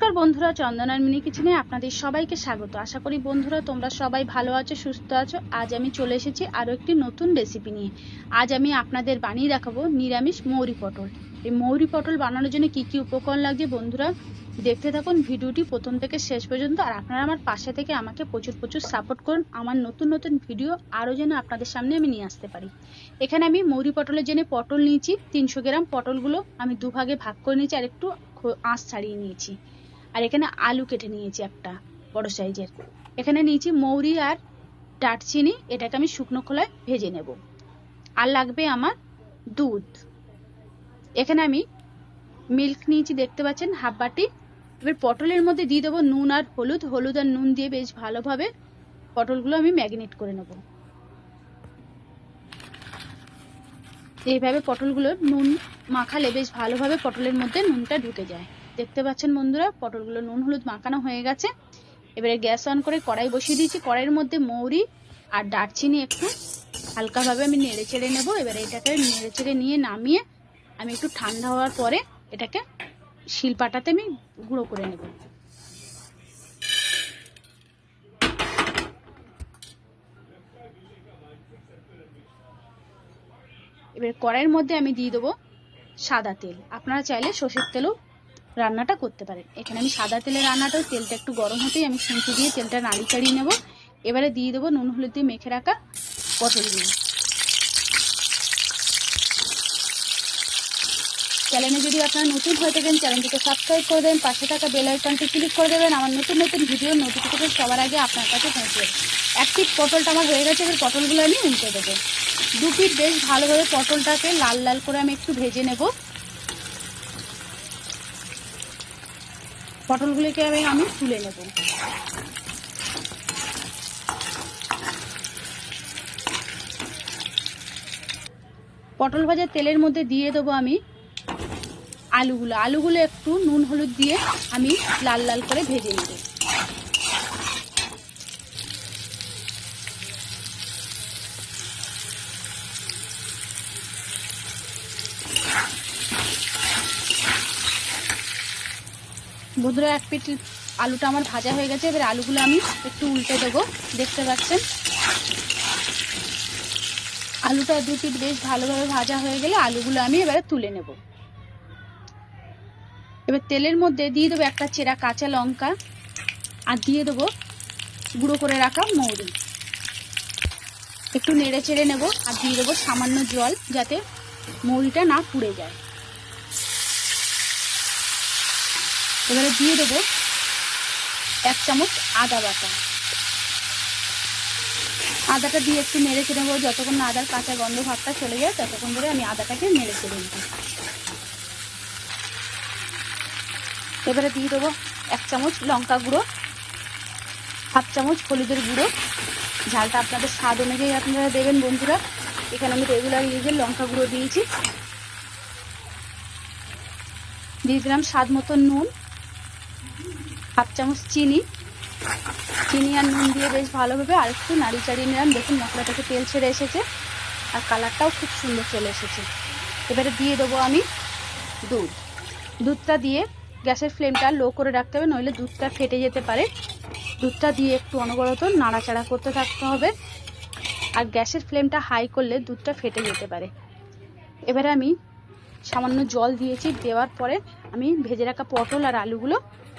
নমস্কার বন্ধুরা, চন্দনার মিনি কিচেনে আপনাদের সবাইকে স্বাগত। আশা করি বন্ধুরা তোমরা সবাই ভালো আছো, সুস্থ আছো। আজ আমি চলে এসেছি আরও একটি নতুন রেসিপি নিয়ে। আজ আমি আপনাদের বানিয়ে দেখাবো নিরামিষ মৌরি পটল। এই মৌরি পটল বানানোর জন্য কি কি উপকরণ লাগছে বন্ধুরা দেখতে থাকুন ভিডিওটি প্রথম থেকে শেষ পর্যন্ত। আর আপনারা আমার পাশে থেকে আমাকে প্রচুর প্রচুর সাপোর্ট করুন। আমার নতুন নতুন ভিডিও আরও যেন আপনাদের সামনে আমি নিয়ে আসতে পারি। এখানে আমি মৌরি পটলের জন্য পটল নিয়েছি। তিনশো গ্রাম পটলগুলো আমি দুভাগে ভাগ করে নিয়েছি আর একটু আঁশ ছাড়িয়ে নিয়েছি। আর এখানে আলু কেটে নিয়েছি একটা, বড় সাইজের। এখানে নিয়েছি মৌরি আর দারচিনি, এটাকে আমি শুকনো খোলায় ভেজে নেব। আর লাগবে আমার দুধ। এখানে আমি মিল্ক নিয়েছি, দেখতে পাচ্ছেন, হাফ বাটি। এবার পটলের মধ্যে দিয়ে দেবো নুন আর হলুদ। হলুদ আর নুন দিয়ে বেশ ভালোভাবে পটলগুলো আমি ম্যাগনেট করে নেব। এইভাবে পটলগুলো নুন মাখালে বেশ ভালোভাবে পটলের মধ্যে নুনটা ঢুকে যায়। দেখতে পাচ্ছেন বন্ধুরা, পটলগুলো নুন হলুদ মাখানো হয়ে গেছে। এবারে গ্যাস অন করে কড়াই বসিয়ে দিয়েছি। কড়াইয়ের মধ্যে মৌরি আর দারচিনি একটু হালকাভাবে আমি নেড়ে চেড়ে নেব। এবারে এটাকে নেড়ে চেড়ে নিয়ে নামিয়ে আমি একটু ঠান্ডা হওয়ার পরে এটাকে শিলপাটাতে আমি গুঁড়ো করে নেব। এবার কড়াইয়ের মধ্যে আমি দিয়ে দেবো সাদা তেল। আপনারা চাইলে সর্ষের তেলও রান্নাটা করতে পারেন। এখানে আমি সাদা তেলে রান্নাটা, তেলটা একটু গরম হতেই আমি শুনতে দিয়ে তেলটা নাড়ি চাড়িয়ে নেব। এবারে দিয়ে দেবো নুন, হলুদ দিয়ে মেখে রাখা পটল পটলগুলো চ্যানেলে যদি আপনারা নতুন হয়ে থাকেন, চ্যানেলটিকে সাবস্ক্রাইব করে দেবেন, পাশে থাকা বেল আইকনটি ক্লিক করে দেবেন, আমার নতুন নতুন ভিডিও নোটিফিকেশন সবার আগে আপনার কাছে পৌঁছে যাবে। এক পিট পটলটা আমার হয়ে গেছে, এবার পটলগুলো আমি উল্টে দেবো। দু পিট বেশ ভালোভাবে পটলটাকে লাল লাল করে আমি একটু ভেজে নেব। পটলগুলিকে আমি আমি তুলে নেব। পটল ভাজার তেলের মধ্যে দিয়ে দেবো আমি আলুগুলো। আলুগুলো একটু নুন হলুদ দিয়ে আমি লাল লাল করে ভেজে নেব। বন্ধুরা, এক পিট আলুটা আমার ভাজা হয়ে গেছে। এবার আলুগুলো আমি একটু উল্টে দেবো। দেখতে পাচ্ছেন? আলুটা দু পিট বেশ ভালোভাবে ভাজা হয়ে গেলে আলুগুলো আমি এবারে তুলে নেব। এবার তেলের মধ্যে দিয়ে দেবো একটা চেরা কাঁচা লঙ্কা আর দিয়ে দেবো গুঁড়ো করে রাখা মৌরি। একটু নেড়ে চেড়ে নেব আর দিয়ে দেবো সামান্য জল যাতে মৌরিটা না পুড়ে যায়। এবারে দিয়ে দেবো এক চামচ আদা বাটা। আদাটা দিয়ে একটু মেরে চেড়ে নেব। যতক্ষণ না আদার কাঁচা গন্ধ ভাবটা চলে যায়, ততক্ষণ ধরে আমি আদাটাকে মেরে চেড়ে নেব। এবারে দিয়ে দেবো এক চামচ লঙ্কা গুঁড়ো, হাফ চামচ হলুদের গুঁড়ো। ঝালটা আপনাদের স্বাদ অনুযায়ী আপনারা দেবেন বন্ধুরা। এখানে আমি রেগুলার ইউজের লঙ্কা গুঁড়ো দিয়েছি। দিয়ে দিলাম স্বাদ মতো নুন। হাফ চামচ চিনি। চিনি আর নুন দিয়ে বেশ ভালোভাবে আর একটু নাড়ি চাড়িয়ে নিলাম। দেখুন মশলা থেকে তেল ছেড়ে এসেছে আর কালারটাও খুব সুন্দর চলে এসেছে। এবারে দিয়ে দেবো আমি দুধ। দুধটা দিয়ে গ্যাসের ফ্লেমটা লো করে রাখতে হবে, নইলে দুধটা ফেটে যেতে পারে। দুধটা দিয়ে একটু অনবরত নাড়াচাড়া করতে থাকতে হবে। আর গ্যাসের ফ্লেমটা হাই করলে দুধটা ফেটে যেতে পারে। এবারে আমি সামান্য জল দিয়েছি, দেওয়ার পরে আমি ভেজে রাখা পটল আর আলুগুলো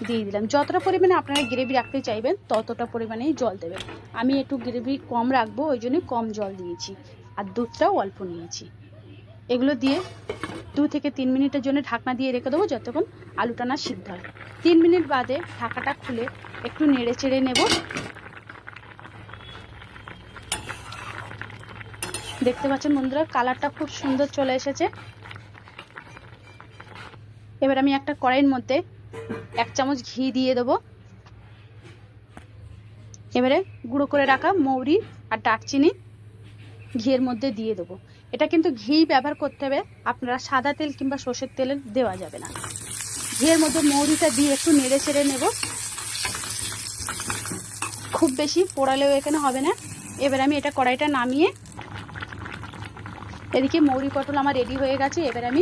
দিয়ে দিলাম। যতটা পরিমাণে আপনারা গ্রেভি রাখতে চাইবেন, ততটা পরিমাণেই জল দেবেন। আমি একটু গ্রেভি কম রাখব, ওই জন্য কম জল দিয়েছি। আর দুধটাও অল্প নিয়েছি। এগুলো দিয়ে দু থেকে তিন মিনিটের জন্য ঢাকনা দিয়ে রেখে দেবো, যতক্ষণ আলুটা না সিদ্ধ হয়। তিন মিনিট বাদে ঢাকাটা খুলে একটু নেড়ে চেড়ে নেব। দেখতে পাচ্ছেন বন্ধুরা, কালারটা খুব সুন্দর চলে এসেছে। এবার আমি একটা কড়াইয়ের মধ্যে এক চামচ ঘি দিয়ে দেবো। এবারে গুঁড়ো করে রাখা মৌরি আর দারচিনি ঘিয়ের মধ্যে দিয়ে দেবো। এটা কিন্তু ঘি ব্যবহার করতে হবে, আপনারা সাদা তেল কিংবা সর্ষের তেল দেওয়া যাবে না। ঘিয়ের মধ্যে মৌরিটা দিয়ে একটু নেড়ে চেড়ে নেব। খুব বেশি পোড়ালেও এখানে হবে না। এবার আমি এটা কড়াইটা নামিয়ে, এদিকে মৌরি পটল আমার রেডি হয়ে গেছে। এবার আমি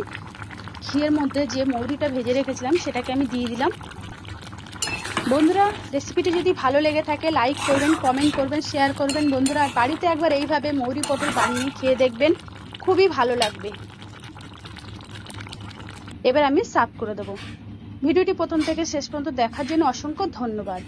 ঘিয়ের মধ্যে যে মৌরিটা ভেজে রেখেছিলাম, সেটাকে আমি দিয়ে দিলাম। বন্ধুরা রেসিপিটি যদি ভালো লেগে থাকে লাইক করবেন কমেন্ট করবেন শেয়ার করবেন। বন্ধুরা, আর বাড়িতে একবার এইভাবে মৌরি পটল বানিয়ে খেয়ে দেখবেন, খুবই ভালো লাগবে। এবার আমি সার্ভ করে দেবো। ভিডিওটি প্রথম থেকে শেষ পর্যন্ত দেখার জন্য অসংখ্য ধন্যবাদ।